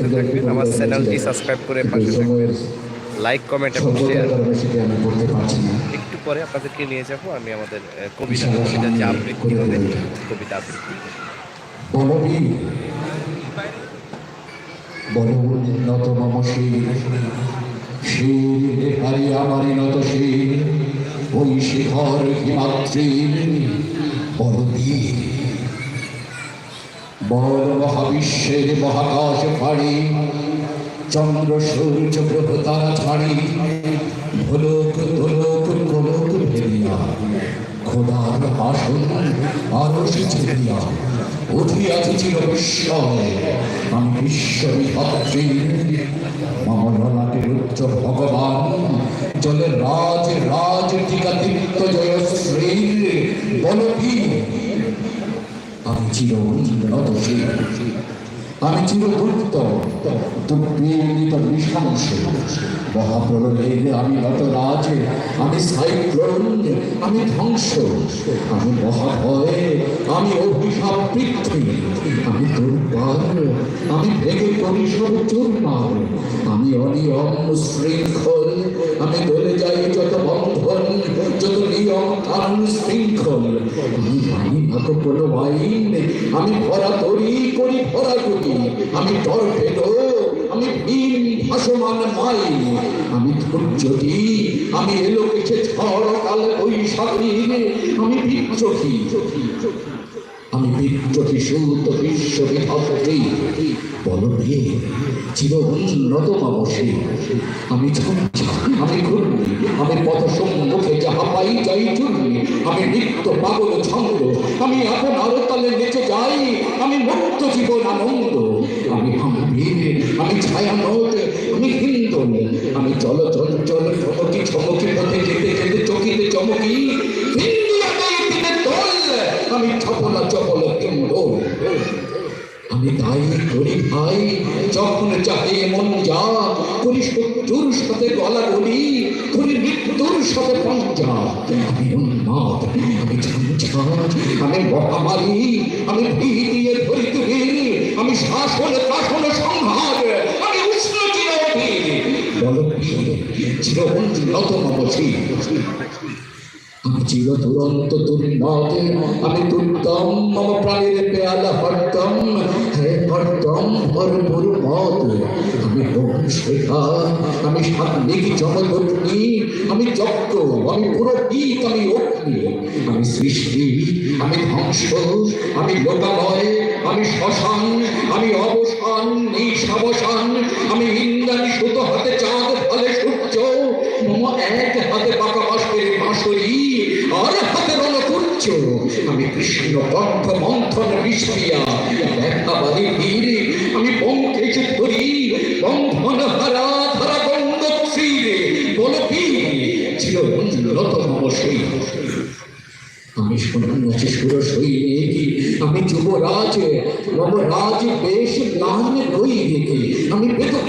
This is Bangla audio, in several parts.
আমার চ্যানেলটি সাবস্ক্রাইব করে পাশে লাইক কমেন্ট এবং শেয়ার একটু পরে আপনাদেরকে নিয়ে যাব আমি আমাদের কবিতা কবিতা যে আবৃত্তি হবে কবিতা আবৃত্তি। বলবীর বলবুল নত মম শির শির হারি আমারি নত শির ওই শিখর হিমাত্রীর বলবীর বল মহাবিশ্বের মহাকাশ ফাড়ি, চন্দ্র, সূর্য গ্রহ তারা ছাড়ি, ভোলক দোলক গোলক ভেরিয়া খোদার আসন আরশ ছেড়িয়া উঠিয়াছে চির বিস্ময় আমি বিশ্ববিধাত্রী মমনাটের উচ্চ ভগবান, জলের রাজ রাজ টিকা দীপ্ত জয়শ্রী বলবি আমি চির উন্নতশীল আমি চির দুর্ত দুর্বীত নৃশংস মহাপ্রলয়ের আমি নত রাজ আমি সাইক্লোন আমি ধ্বংস আমি মহাভয় আমি অভিশাপ পৃথ্বী আমি দুর্বার আমি ভেঙে করি চুরমার আমি অনিয়ম শৃঙ্খল আমি দলে যাই যত বন্ধন যত নিয়ম কারণ শৃঙ্খল মানি আমি করি গতি আমি টর্পেডো আমি ভাসমান মাইন আমি আমি এলো কেছে কাল বৈশাখী আমি বিদ্রোহী আমি বিদ্রোহী সুত মাবসী আমি আমি আমি পথ সম্মুখে যাহা পাই যাই চুরি। আমি নিত্য পাগল ছন্দ। আমি আপনার তালে নেচে যাই। আমি মুক্ত জীবন আনন্দ। আমি আমি আমি ছায়ানট আমি হিন্দ আমি চল চঞ্চল চমকি চমকি পথে যেতে যেতে চকিতে চমকি। ইন্ডিয়াতে আমি ভাই যখন চাহে মন যা করি শত্রুর গলা বলি করি মৃত্যুর আমি উন্মাদ, আমি আমি মহামারী, আমি আমি শাসন শাসন সংহার আমি আমি চির দুর্দম, মম প্রাণের পেয়ালা হরদম আমি শেখা, আমি সাত্বিক জমদগ্নি আমি যজ্ঞ আমি পুরোহিত, আমি অগ্নি, আমি সৃষ্টি, আমি ধ্বংস, আমি লোকালয়, আমি শ্মশান, আমি অবসান নিঃসাবসান আমি ইন্দ্রাণী সুত হাতে চাঁদ, ফলে সূর্য, মম এক হাতে পাকা বাষ্পের বাঁশরি, আর হাতে রণকুঞ্জ আমি কৃষ্ণ কণ্ঠ মন্থন আমি বঙ্কেশ ধরি, বন্ধন হারা শ্রীরে বল ছিল আমি সন্ন্যাসী সুর সৈনিক আমি যুবরাজ মম রাজ বেশ ম্লান দৈনিক আমি বেদগীর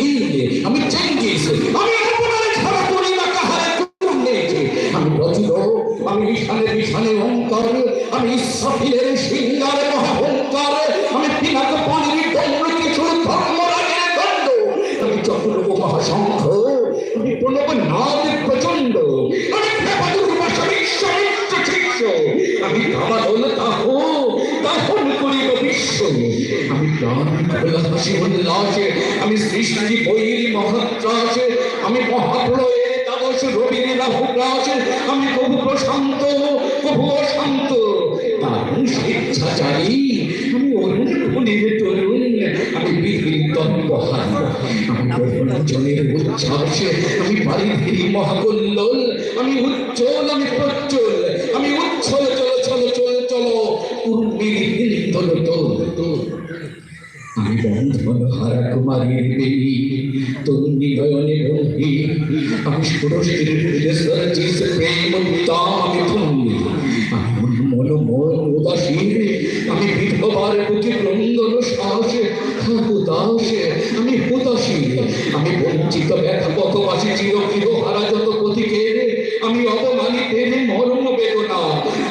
মহাশঙ্খ আমি নাদ প্রচণ্ড আমি কামাদল তাহ দাহন করিব বিশ্ব আমি আমি সৃষ্টি বৈরী মহাত্রাসে আমি মহাপ্রলয়ে দ্বাদশ রবির রাহু আমি কবু প্রশান্ত কবু অশান্ত তারুণ স্বেচ্ছাচারী আমি অরুণ আমি আমি মহাকল্লোল আমি উজ্জ্বল আমি প্রজ্জ্বল আমি উচ্ছল চল চল চল চল হিন্দল তোল তোল আমি বন্ধন হারা কুমারীর দেবী তন্নি নয়নে বন্ধি আমি ষোড়শীর সরচিস প্রেম উত্তম ধন্যি আমি মন মন উদাসীন, আমি বিধবার বুকে ক্রন্দন চিত ব্যথা কত মাসে চিরকৃত হারা যত গতি রে? আমি অপমানিত রে মরম বেদনা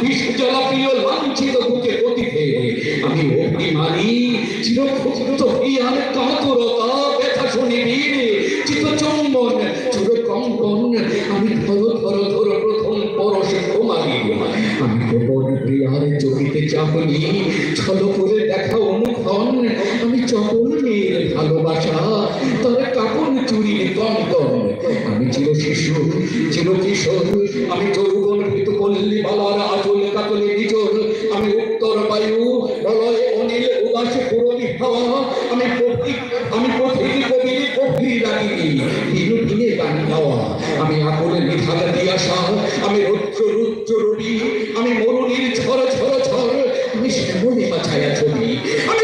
বিষ জলা লাঞ্ছিত বুকে গতি রে? আমি অগ্নি মানি হইয়া কাতরতা, ব্যথা শুনিবি চিত চম্বন, চির কম্পন। আমি ধর ধর ধর, প্রথম পরশে তোমারি আমি কেবল প্রিয়ার চোখিতে চাপনি ছলপুর চির শিশু চির কিশোর, আমি যৌবন ঋত পল্লী বালার কাতলে নিজর আমি উত্তর বায়ু, বলয় অনিল উদাস পুরনি হাওয়া। আমি আমি পথিক কবির গভীর রাগিনী দিনু দিনে গান আমি আকুলে নিধান দিয়াশা আমি রুদ্র রুদ্র রবি। আমি মরুনির ঝড় ঝড় ঝড় আমি শ্যামলে বাছায়া ছবি। আমি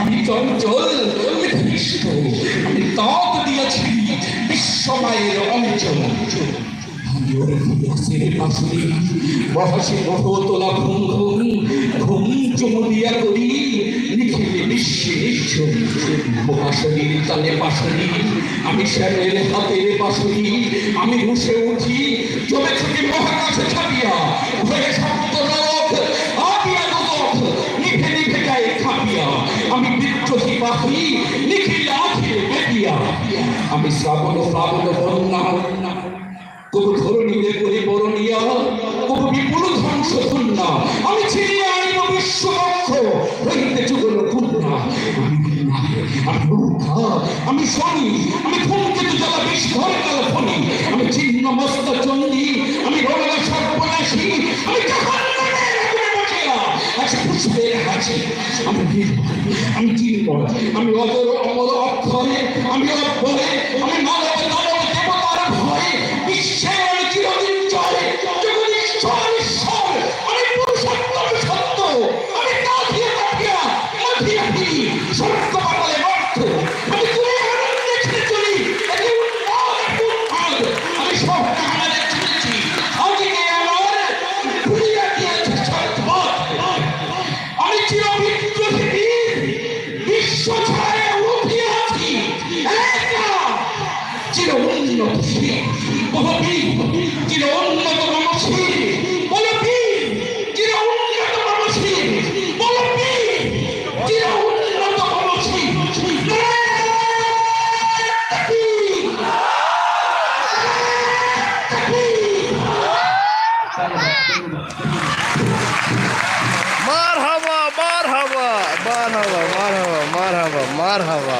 আমি চঞ্চল আমি তাপ দিয়াছি বিশ্বমায়ের অঞ্চল মহ তোলা ঘুম ঘুম ঘুম করি। নিখিলে বিশ্বে নিশ্চয় মহাশরীর তালে পাশরি আমি আমি রুষে উঠি, জমে ছুটি মহাকাশে ছাপিয়া ভয়ে শব্দ রথ আপিয়া দোদক, নিভে খাপিয়া আমি বিদ্রোহী পাখি নিখিল আখির বেদিয়া। আমি শ্রাবণ প্লাবন বন্যা ধরণীতে করি বরণিয়া কবু বিপুল ধ্বংস ধন্যা আমি ছিনিয়ে আনিব বিশ্ববক্ষ, হইতে যুগল কন্যা আমি মূর্খা, আমি শনি, আমি ধূমকেতু জ্বালা বিস্ফোর কাল ফণি। আমি ছিন্ন মস্ত চণ্ডী, আমি রমনা সর্বনাশী, আমি আচ্ছা পুষ্পের হাসি আমি বীর আমি চিন্ময় আমি অমর অক্ষরে আমি অক্ষরে আমি মানব, দানব, দেবতার ভয়ে, বিশ্বের মার হাবা